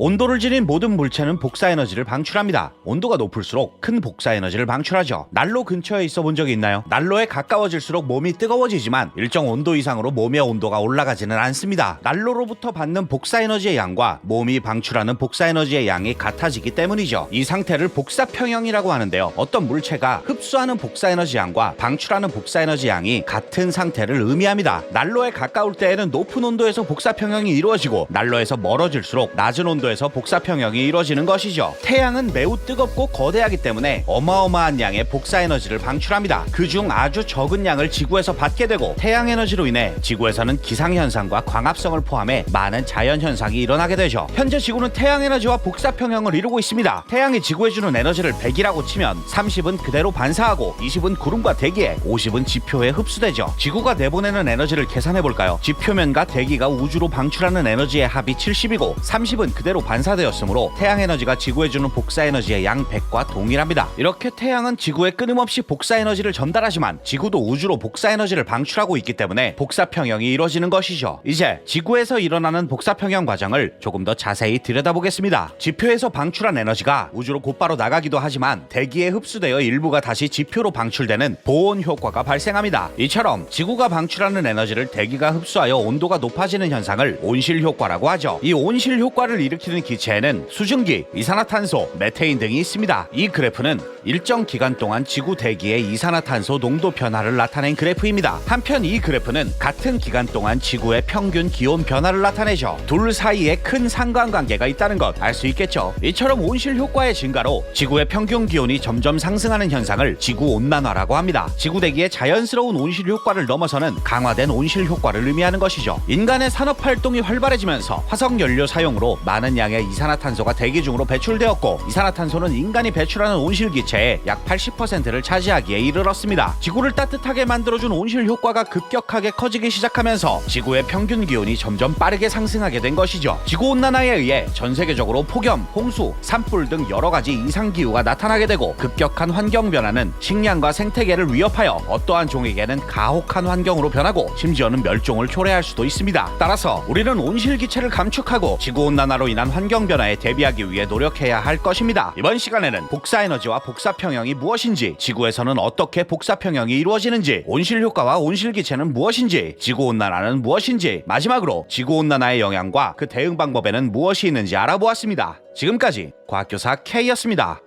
온도를 지닌 모든 물체는 복사 에너지를 방출합니다. 온도가 높을수록 큰 복사 에너지를 방출하죠. 난로 근처에 있어 본 적이 있나요? 난로에 가까워질수록 몸이 뜨거워지지만 일정 온도 이상으로 몸의 온도가 올라가지는 않습니다. 난로로부터 받는 복사 에너지의 양과 몸이 방출하는 복사 에너지의 양이 같아지기 때문이죠. 이 상태를 복사 평형이라고 하는데요. 어떤 물체가 흡수하는 복사 에너지 양과 방출하는 복사 에너지 양이 같은 상태를 의미합니다. 난로에 가까울 때에는 높은 온도에서 복사 평형이 이루어지고 난로에서 멀어질수록 낮은 온도 에서 복사 평형이 이루어지는 것이죠. 태양은 매우 뜨겁고 거대하기 때문에 어마어마한 양의 복사 에너지를 방출합니다. 그중 아주 적은 양을 지구에서 받게 되고 태양 에너지로 인해 지구에서는 기상 현상과 광합성을 포함해 많은 자연 현상이 일어나게 되죠. 현재 지구는 태양 에너지와 복사 평형을 이루고 있습니다. 태양이 지구에 주는 에너지를 100이라고 치면 30은 그대로 반사하고 20은 구름과 대기에 50은 지표에 흡수되죠. 지구가 내보내는 에너지를 계산해 볼까요? 지표면과 대기가 우주로 방출하는 에너지의 합이 70이고 30은 그대로 반사되었으므로 태양 에너지가 지구에 주는 복사 에너지의 양 100과 동일합니다. 이렇게 태양은 지구에 끊임없이 복사 에너지를 전달하지만 지구도 우주로 복사 에너지를 방출하고 있기 때문에 복사 평형이 이루어지는 것이죠. 이제 지구에서 일어나는 복사 평형 과정을 조금 더 자세히 들여다보겠습니다. 지표에서 방출한 에너지가 우주로 곧바로 나가기도 하지만 대기에 흡수되어 일부가 다시 지표로 방출되는 보온 효과가 발생합니다. 이처럼 지구가 방출하는 에너지를 대기가 흡수하여 온도가 높아지는 현상을 온실 효과라고 하죠. 이 온실 효과를 일으키 는 기체에는 수증기, 이산화탄소, 메테인 등이 있습니다. 이 그래프는 일정 기간 동안 지구 대기의 이산화탄소 농도 변화를 나타낸 그래프입니다. 한편 이 그래프는 같은 기간 동안 지구의 평균 기온 변화를 나타내죠. 둘 사이에 큰 상관관계가 있다는 것 알 수 있겠죠. 이처럼 온실 효과의 증가로 지구의 평균 기온이 점점 상승하는 현상을 지구 온난화라고 합니다. 지구 대기의 자연스러운 온실 효과를 넘어서는 강화된 온실 효과를 의미하는 것이죠. 인간의 산업 활동이 활발해지면서 화석 연료 사용으로 많은 양의 이산화탄소가 대기 중으로 배출되었고 이산화탄소는 인간이 배출하는 온실 기체의 약 80%를 차지하기에 이르렀습니다. 지구를 따뜻하게 만들어준 온실 효과가 급격하게 커지기 시작하면서 지구의 평균 기온이 점점 빠르게 상승하게 된 것이죠. 지구 온난화에 의해 전 세계적으로 폭염, 홍수, 산불 등 여러 가지 이상 기후가 나타나게 되고 급격한 환경 변화는 식량과 생태계를 위협하여 어떠한 종에게는 가혹한 환경으로 변하고 심지어는 멸종을 초래할 수도 있습니다. 따라서 우리는 온실 기체를 감축하고 지구 온난화로 인한 환경 변화에 대비하기 위해 노력해야 할 것입니다. 이번 시간에는 복사 에너지와 복사 평형이 무엇인지, 지구에서는 어떻게 복사 평형이 이루어지는지, 온실 효과와 온실 기체는 무엇인지, 지구 온난화는 무엇인지, 마지막으로 지구 온난화의 영향과 그 대응 방법에는 무엇이 있는지 알아보았습니다. 지금까지 과학교사 K였습니다.